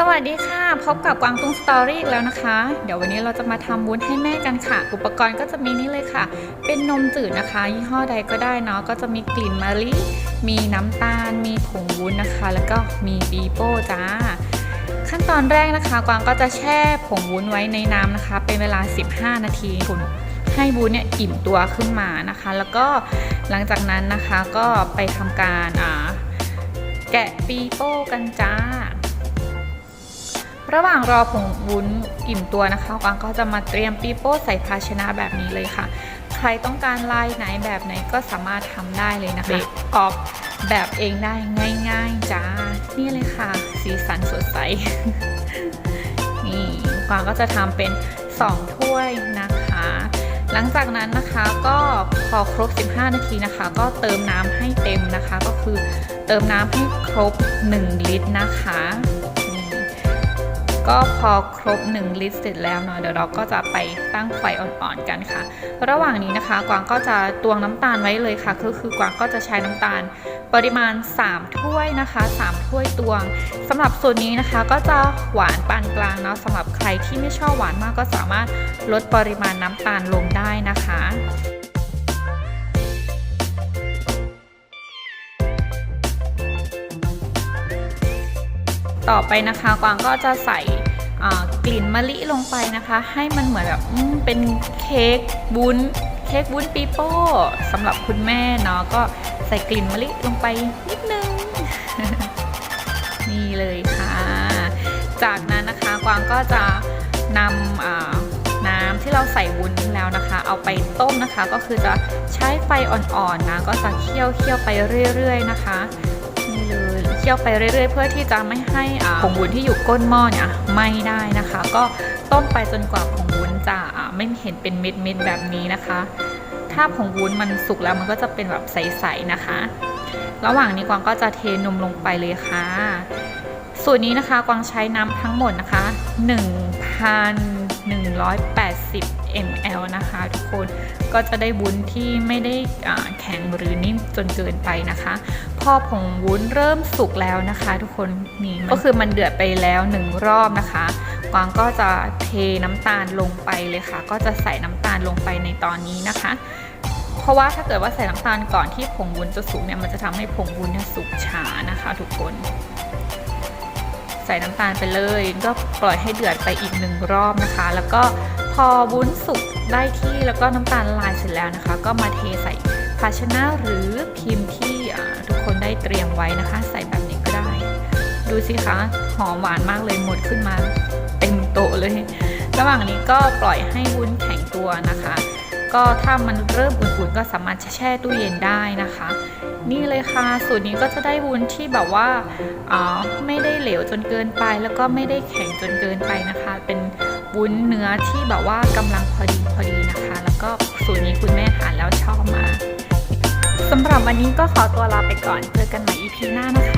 สวัสดีค่ะ พบกับกวางตุ้งสตอรี่อีกแล้วนะคะ เดี๋ยววันนี้เราจะมาทำวุ้นให้แม่กันค่ะ อุปกรณ์ก็จะมีนี่เลยค่ะ เป็นนมจืดนะคะ ยี่ห้อใดก็ได้เนาะก็จะมีกลิ่นมะลิมีน้ำตาล มีผงวุ้นนะคะ แล้วก็มีบีโป้จ้า ขั้นตอนแรกนะคะ กวางก็จะแช่ผงวุ้นไว้ในน้ำนะคะ เป็นเวลา 15 นาทีคุณให้วุ้นเนี่ยอิ่มตัวขึ้นมานะคะ แล้วก็หลังจากนั้นนะคะก็ไปทำการแกะปีโป้กันจ้า ระหว่างรอผงวุ้นอิ่มตัวนะคะกวางก็จะมาเตรียมปีโป้ใส่ภาชนะแบบนี้เลยค่ะ ใครต้องการลายไหนแบบไหนก็สามารถทำได้เลยนะคะออกแบบเองได้ง่ายๆจ้า นี่เลยค่ะ สีสันสดใส นี่กวางก็จะทำเป็น 2 ถ้วยนะคะ หลังจากนั้นนะคะก็พอครบ 15 นาทีนะคะ ก็เติมน้ำให้เต็มนะคะ ก็คือเติมน้ำให้ครบ 1 ลิตรนะคะนี่ ก็พอครบ 1 ลิตรเสร็จแล้วเนาะเดี๋ยวเราก็จะไปตั้งไฟอ่อนๆกันค่ะ ระหว่างนี้นะคะ กวางก็จะตวงน้ำตาลไว้เลยค่ะ ก็คือกวางก็จะใช้น้ำตาลปริมาณ 3 ถ้วยนะคะ 3 ถ้วยตวงสำหรับสูตรนี้นะคะก็จะหวานปานกลางเนาะสำหรับใครที่ไม่ชอบหวานมากก็สามารถลดปริมาณน้ำตาลลงได้นะคะต่อไปนะคะกวางก็จะใส่ กลิ่นมะลิลงไปนะคะ ให้มันเหมือนแบบเป็นเค้กบุ้นเค้กบุ้นปีโป้สำหรับคุณแม่เนาะก็ใส่กลิ่นมะลิลงไปนิดนึง นี่เลยค่ะ จากนั้นนะคะกวางก็จะนำน้ำที่เราใส่วุ้นแล้วนะคะ เอาไปต้มนะคะ ก็คือจะใช้ไฟอ่อนๆนะก็จะเคี่ยวเคี่ยวไปเรื่อย ๆ นะคะ นี่เลย คี่ยวไปเรื่อยๆ เพื่อที่จะไม่ให้ผงวุ้นที่อยู่ก้นหม้อเนี่ยไหม้ได้นะคะ ก็ต้มไปจนกว่าผงวุ้นจะไม่เห็นเป็นเม็ดๆแบบนี้นะคะ ถ้าผงวุ้นมันสุกแล้วมันก็จะเป็นแบบใสๆนะคะ ระหว่างนี้กวางก็จะเทนมลงไปเลยค่ะ สูตรนี้นะคะกวางใช้น้ำทั้งหมดนะคะ 180 ml นะคะทุกคนก็จะได้วุ้นที่ไม่ได้แข็งหรือนิ่มจนเกินไปนะคะ พอผงวุ้นเริ่มสุกแล้วนะคะ ทุกคนนี่ก็คือมันเดือดไปแล้วหนึ่งรอบนะคะกวางก็จะเทน้ำตาลลงไปเลยค่ะ ก็จะใส่น้ำตาลลงไปในตอนนี้นะคะ เพราะว่าถ้าเกิดว่าใส่น้ำตาลก่อนที่ผงวุ้นจะสุกเนี่ยมันจะทำให้ผงวุ้นเนี่ยสุกช้านะคะ ทุกคน ใส่น้ำตาลไปเลย ก็ปล่อยให้เดือดไปอีกหนึ่งรอบนะคะ แล้วก็พอวุ้นสุกได้ที่แล้วก็น้ำตาลละลายเสร็จแล้วนะคะ ก็มาเทใส่ภาชนะหรือพิมพ์ที่ทุกคนได้เตรียมไว้นะคะ ใส่แบบนี้ก็ได้ ดูสิคะหอมหวานมากเลยหมดขึ้นมาเต็มโตเลย ระหว่างนี้ก็ปล่อยให้วุ้นแข็งตัวนะคะ ก็ถ้ามันเริ่มอุ่นๆก็สามารถแช่ตู้เย็นได้นะคะ นี่เลยค่ะสูตรนี้ก็จะได้วุ้นที่แบบว่าอ่าไม่ได้ เหลวจนเกินไป แล้วก็ไม่ได้แข็งจนเกินไปนะคะ เป็นวุ้นเนื้อที่แบบว่ากำลังพอดีพอดีนะคะ แล้วก็สูตรนี้คุณแม่ทานแล้วชอบมากสำหรับวันนี้ก็ขอตัวลาไปก่อนเจอกันใหม่ EP หน้านะคะ